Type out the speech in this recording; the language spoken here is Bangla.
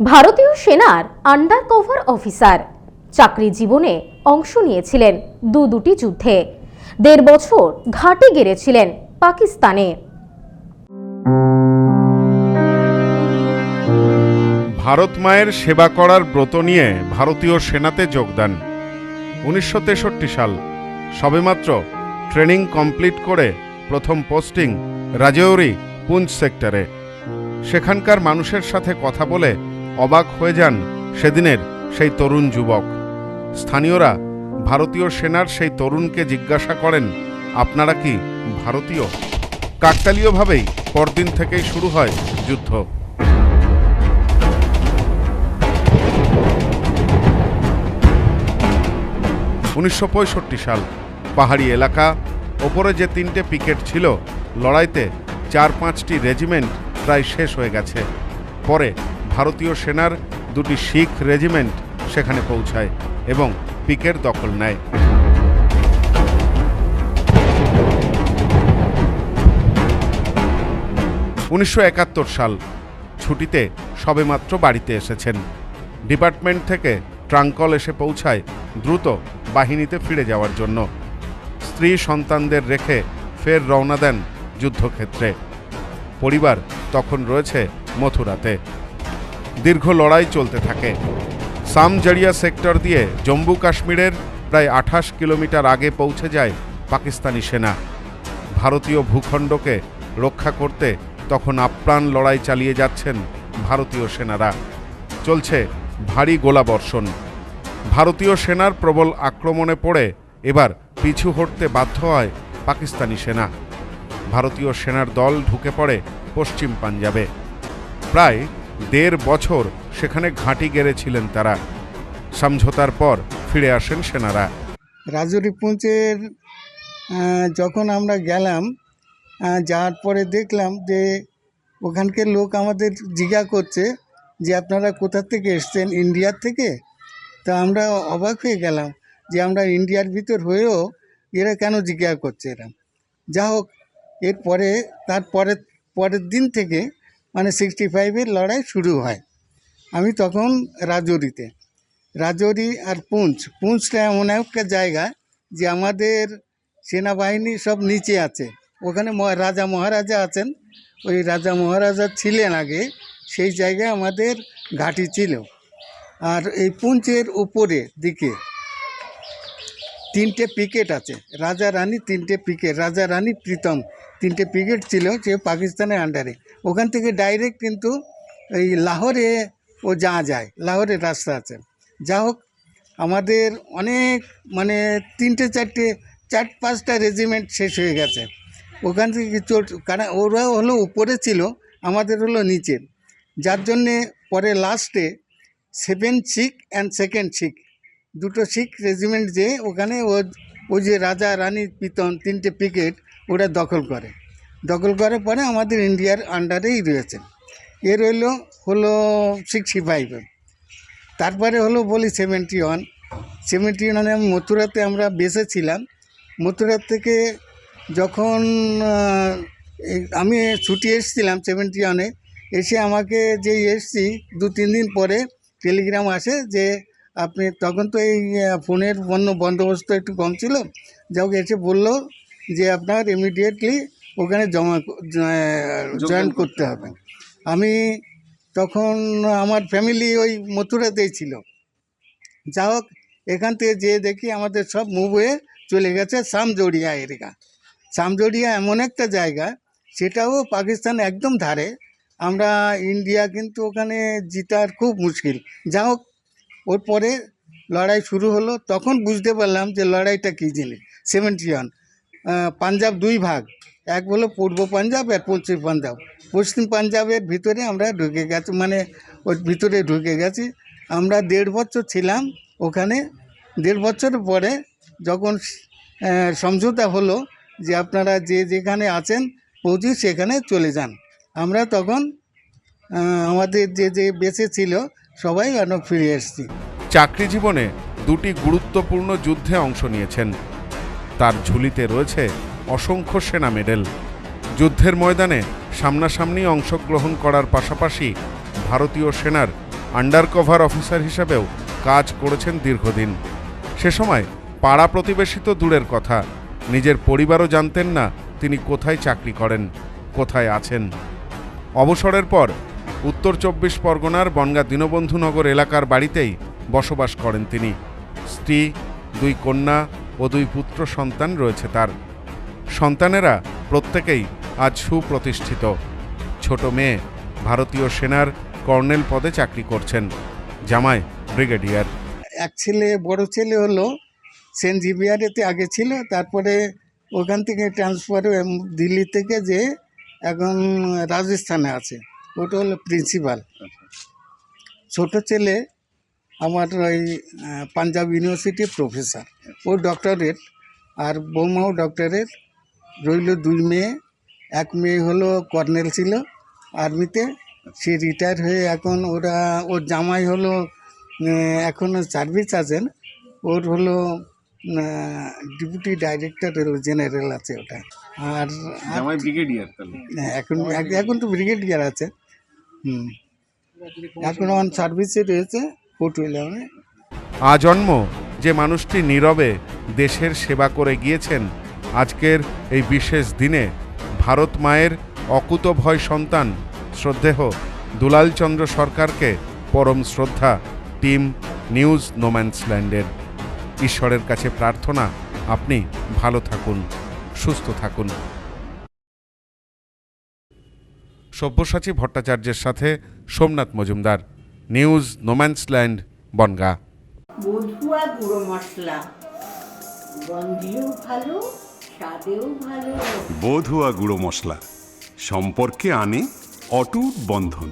ভারতীয় সেনার আন্ডার কভার অফিসার চাকরি জীবনে অংশ নিয়েছিলেন দু দুটি যুদ্ধে। দেড় বছর ঘাটে গেড়েছিলেন পাকিস্তানে। ভারত মায়ের সেবা করার ব্রত নিয়ে ভারতীয় সেনাতে যোগদান। উনিশশো তেষট্টি সাল, সবেমাত্র ট্রেনিং কমপ্লিট করে প্রথম পোস্টিং রাজৌরি পুঞ্চ সেক্টরে। সেখানকার মানুষের সাথে কথা বলে অবাক হয়ে যান সেদিনের সেই তরুণ যুবক। স্থানীয়রা, ভারতীয় সেনার সেই তরুণকে জিজ্ঞাসা করেন, আপনারা কি ভারতীয়? কাকতালীয়ভাবেই পরদিন থেকেই শুরু হয় যুদ্ধ। উনিশশো পঁয়ষট্টি সাল, পাহাড়ি এলাকা, ওপরে যে তিনটে পিকেট ছিল, লড়াইতে চার পাঁচটি রেজিমেন্ট প্রায় শেষ হয়ে গেছে। পরে ভারতীয় সেনার দুটি শিখ রেজিমেন্ট সেখানে পৌঁছায় এবং পিকের দখল নেয়। উনিশশো একাত্তর সাল, ছুটিতে সবেমাত্র বাড়িতে এসেছেন। ডিপার্টমেন্ট থেকে ট্রাঙ্কল এসে পৌঁছায় দ্রুত বাহিনীতে ফিরে যাওয়ার জন্য। স্ত্রী সন্তানদের রেখে ফের রওনা দেন যুদ্ধক্ষেত্রে। পরিবার তখন রয়েছে মথুরাতে। দীর্ঘ লড়াই চলতে থাকে। সামজারিয়া সেক্টর দিয়ে জম্মু কাশ্মীরের প্রায় আঠাশ কিলোমিটার আগে পৌঁছে যায় পাকিস্তানি সেনা। ভারতীয় ভূখণ্ডকে রক্ষা করতে তখন আপ্রাণ লড়াই চালিয়ে যাচ্ছেন ভারতীয় সেনারা। চলছে ভারী গোলাবর্ষণ। ভারতীয় সেনার প্রবল আক্রমণে পড়ে এবার পিছু হটতে বাধ্য হয় পাকিস্তানি সেনা। ভারতীয় সেনার দল ঢুকে পড়ে পশ্চিম পাঞ্জাবে। প্রায় দেড় বছর সেখানে ঘাঁটি গেড়েছিলেন তারা। সমঝোতার পর ফিরে আসেন সেনারা। রাজৌরি পুঞ্চের যখন আমরা গেলাম যাওয়ার পরে দেখলাম যে ওখানকার লোক আমাদের জিজ্ঞা করছে যে আপনারা কোথা থেকে এসছেন, ইন্ডিয়ার থেকে? তা আমরা অবাক হয়ে গেলাম যে আমরা ইন্ডিয়ার ভিতর হয়েও এরা কেন জিজ্ঞা করছে এরা। যা হোক এরপরে তার পরের পরের দিন থেকে মানে সিক্সটি ফাইভের লড়াই শুরু হয়। আমি তখন রাজৌরিতে। রাজৌরি আর পুঞ্চ। পুঞ্চটা এমন একটা জায়গা যে আমাদের সেনাবাহিনী সব নিচে আছে। ওখানে রাজা মহারাজা আছেন। ওই রাজা মহারাজা ছিলেন আগে। সেই জায়গায় আমাদের ঘাঁটি ছিল। আর এই পুঞ্চের উপরে দিকে তিনটে পিকেট আছে। রাজা রানী তিনটে পিকেট। রাজা রানী প্রীতম। তিনটে পিকেট ছিল যে পাকিস্তানের আন্ডারে ওখান থেকে ডাইরেক্ট কিন্তু এই লাহোরে ও যাওয়া যায়, লাহোরের রাস্তা আছে। যা হোক, আমাদের অনেক মানে তিনটে চারটে, চার পাঁচটা রেজিমেন্ট শেষ হয়ে গেছে। ওখান থেকে চোট, কারণ ওরা হলো উপরে ছিল, আমাদের হলো নিচে। যার জন্যে পরে লাস্টে seven Sikh and second Sikh, দুটো শিখ রেজিমেন্ট যে, ওখানে ও ওই যে রাজা, রানী পিতন তিনটে পিকেট ওরা দখল করে। দখল করার পরে আমাদের ইন্ডিয়ার আন্ডারেই রয়েছে। এ রইল, হলো সিক্সটি ফাইভ তারপরে হলো বলি সেভেন্টি ওয়ান সেভেন্টি ওয়ানে মথুরাতে আমরা বেসেছিলাম। মথুরা থেকে যখন আমি ছুটি এসেছিলাম সেভেন্টি ওয়ানে এসে আমাকে যে এসছি, দু, তিন দিন পরে টেলিগ্রাম আসে যে, আপনি তখন তো এই ফোনের পণ্য বন্দোবস্ত একটু কম ছিল। যা হোক, এসে বলল যে আপনার ইমিডিয়েটলি ওখানে জমা জয়েন করতে হবে। আমি তখন আমার ফ্যামিলি ওই মথুরাতেই ছিল। যা হোক এখান থেকে যেয়ে দেখি আমাদের সব মুভ হয়ে চলে গেছে সামজড়িয়া এরিয়া সামজড়িয়া এমন একটা জায়গা সেটাও পাকিস্তান একদম ধারে। আমরা ইন্ডিয়া কিন্তু ওখানে জিতার খুব মুশকিল। যা হোক ওর পরে লড়াই শুরু হলো। তখন বুঝতে পারলাম যে লড়াইটা কী জিনিস? সেভেন্টি ওয়ান পাঞ্জাব দুই ভাগ। এক হলো পূর্ব পাঞ্জাব আর পশ্চিম পাঞ্জাব। পশ্চিম পাঞ্জাবের ভিতরে আমরা ঢুকে গেছি মানে ওর ভিতরে ঢুকে গেছি। আমরা দেড় বছর ছিলাম ওখানে। দেড় বছর পরে যখন সমঝোতা হলো যে আপনারা যে যেখানে আছেন পৌঁছে সেখানে চলে যান। আমরা তখন আমাদের যে যে বেঁচে ছিল সবাই যেন ফিরে এসেছি। চাকরি জীবনে দুটি গুরুত্বপূর্ণ যুদ্ধে অংশ নিয়েছেন। তার ঝুলিতে রয়েছে অসংখ্য সেনা মেডেল। যুদ্ধের ময়দানে সামনাসামনি অংশগ্রহণ করার পাশাপাশি ভারতীয় সেনার আন্ডার কভার অফিসার হিসেবেও কাজ করেছেন দীর্ঘদিন। সে সময় পাড়া প্রতিবেশী তো দূরের কথা। নিজের পরিবারও জানতেন না তিনি কোথায় চাকরি করেন, কোথায় আছেন। অবসরের পর উত্তর চব্বিশ পরগনার বনগা দীনবন্ধুনগর এলাকার বাড়িতেই বসবাস করেন তিনি। স্ত্রী, দুই কন্যা ও দুই পুত্র সন্তান রয়েছে তার। সন্তানেরা প্রত্যেকেই আজ সুপ্রতিষ্ঠিত। ছোট মেয়ে ভারতীয় সেনার কর্নেল পদে চাকরি করছেন জামাই ব্রিগেডিয়ার। এক ছেলে বড় ছেলে হলো সেন্ট জিভিয়ারেতে আগে ছিল তারপরে ওখান থেকে ট্রান্সফার দিল্লি থেকে যে এখন রাজস্থানে আছে। ওটা হলো প্রিন্সিপাল ছোট ছেলে আমার ওই পাঞ্জাব ইউনিভার্সিটির প্রফেসর। ও ডক্টরেট আর বৌমাও ডক্টরেট রইল দুই মেয়ে। এক মেয়ে হলো কর্নেল ছিল আর্মিতে। সে রিটায়ার হয়ে এখন ওরা ওর জামাই হলো এখনও সার্ভিস আছেন ওর হলো ডিপুটি ডাইরেক্টর জেনারেল আছে ওটা। আর আর- জামাই ব্রিগেডিয়ার হ্যাঁ, এখন এখন তো ব্রিগেডিয়ার আছে। হুম। এখন অন সার্ভিসে রয়েছে। আজন্ম যে মানুষটি নীরবে দেশের সেবা করে গিয়েছেন, আজকের এই বিশেষ দিনে ভারত মায়ের অকুতভয় সন্তান শ্রদ্ধেহ দুলালচন্দ্র সরকারকে পরম শ্রদ্ধা, টিম নিউজ নোম্যান্সল্যান্ডের। ঈশ্বরের কাছে প্রার্থনা, আপনি ভালো থাকুন, সুস্থ থাকুন। সব্যসাচী ভট্টাচার্যের সাথে Somnath Majumdar. News no man's land Bongaon. বধুয়া গুঁড়ো মশলা। গন্ধেও ভালো স্বাদেও ভালো। বধুয়া গুঁড়ো মশলা। সম্পর্কে আনে অটুট বন্ধন।